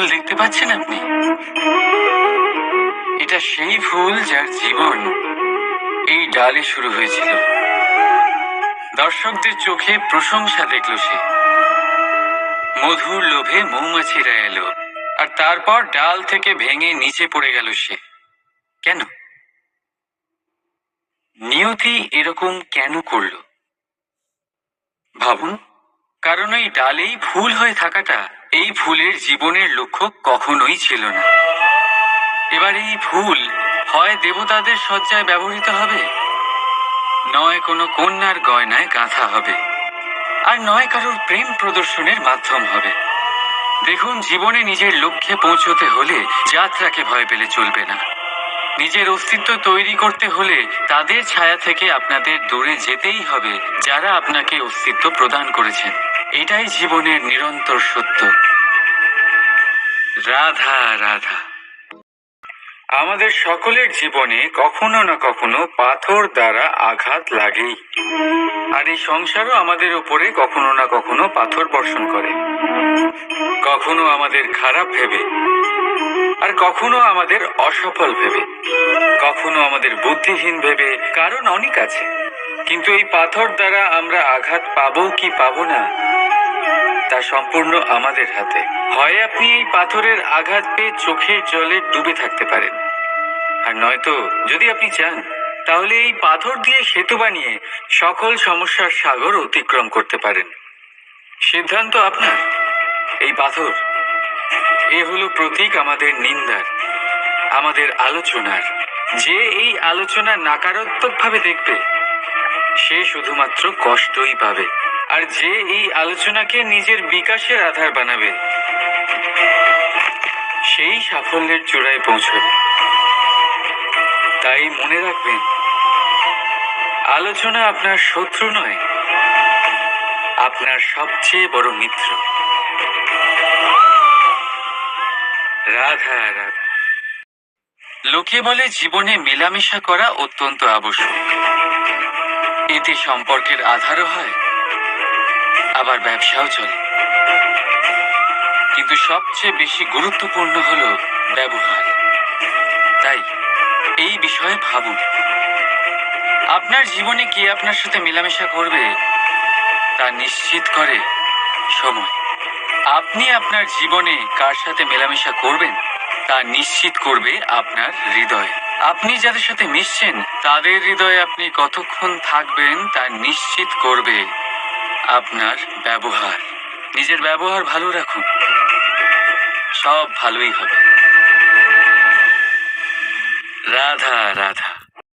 ফুল দেখতে পাচ্ছেন আপনি? এটা সেই ফুল যার জীবন এই ডালে শুরু হয়েছিল। দর্শকদের চোখে প্রশংসা দেখল সে। মধুর লোভে মৌমাছিরা এলো, আর তারপর ডাল থেকে ভেঙে নিচে পড়ে গেল সে। কেন? নিয়তি এরকম কেন করল? ভাবুন, কারণ এই ডালেই ফুল হয়ে থাকাটা এই ফুলের জীবনের লক্ষ্য কখনোই ছিল না। এবার এই ফুল হয় দেবতাদের শয্যায় ব্যবহৃত হবে? নয় কোনো কন্যার গয়নায় গাঁথা হবে। আর নয় কারোর প্রেম প্রদর্শনের মাধ্যম হবে। দেখুন, জীবনে নিজের লক্ষ্যে পৌঁছতে হলে যাত্রাকে ভয় পেলে চলবে না। নিজের অস্তিত্ব তৈরি করতে হলে তাদের ছায়া থেকে আপনাদের দূরে যেতেই হবে, যারা আপনাকে অস্তিত্ব প্রদান করেছেন। এটাই জীবনের নিরন্তর সত্য। রাধা রাধা। আমাদের সকলের জীবনে কখনো না কখনো পাথর দ্বারা আঘাত লাগেই। আর এই সংসারও আমাদের উপরে কখনো না কখনো পাথর বর্ষণ করে। কখনো আমাদের খারাপ ভেবে, আর কখনো আমাদের অসফল ভেবে। কখনো আমাদের বুদ্ধিহীন ভেবে, কারণ অনেক আছে। কিন্তু এই পাথর দ্বারা আমরা আঘাত পাবো কি পাবো না, তা সম্পূর্ণ আমাদের হাতে। হয় আপনি এই পাথরের আঘাত পেয়ে চোখের জলে ডুবে থাকতে পারেন। আর নয়তো যদি আপনি চান, তাহলে এই পাথর দিয়ে সেতু বানিয়ে সকল সমস্যার সাগর অতিক্রম করতে পারেন। সিদ্ধান্ত আপনার। এই পাথর, এ হলো প্রতীক আমাদের নিন্দার, আমাদের আলোচনার। যে এই আলোচনা নাকারাত্মকভাবে দেখবে, সে শুধুমাত্র কষ্টই পাবে। আর যে এই আলোচনাকে নিজের বিকাশের আধার বানাবে, সেই সাফল্যের চূড়ায় পৌঁছবে। তাই মনে রাখবেন, আলোচনা আপনার শত্রু নয়, আপনার সবচেয়ে বড় মিত্র। রাধা রাধা। লোকে বলে জীবনে মেলামেশা করা অত্যন্ত আবশ্যক। এতে সম্পর্কের আধারও হয়, আবার ব্যবসাও চলে। কিন্তু সবচেয়ে বেশি গুরুত্বপূর্ণ হলো ব্যবহার। তাই এই বিষয়ে ভাবুন। আপনার জীবনে কে আপনার সাথে মেলামেশা করবে, তা নিশ্চিত করে আপনি আপনার জীবনে কার সাথে মেলামেশা করবেন, তা নিশ্চিত করবে আপনার হৃদয়। আপনি যাদের সাথে মিশছেন, তাদের হৃদয়ে আপনি কতক্ষণ থাকবেন, তা নিশ্চিত করবে আপনার ব্যবহার। নিজের ব্যবহার ভালো রাখুন। সব ভালোই হবে। রাধা রাধা।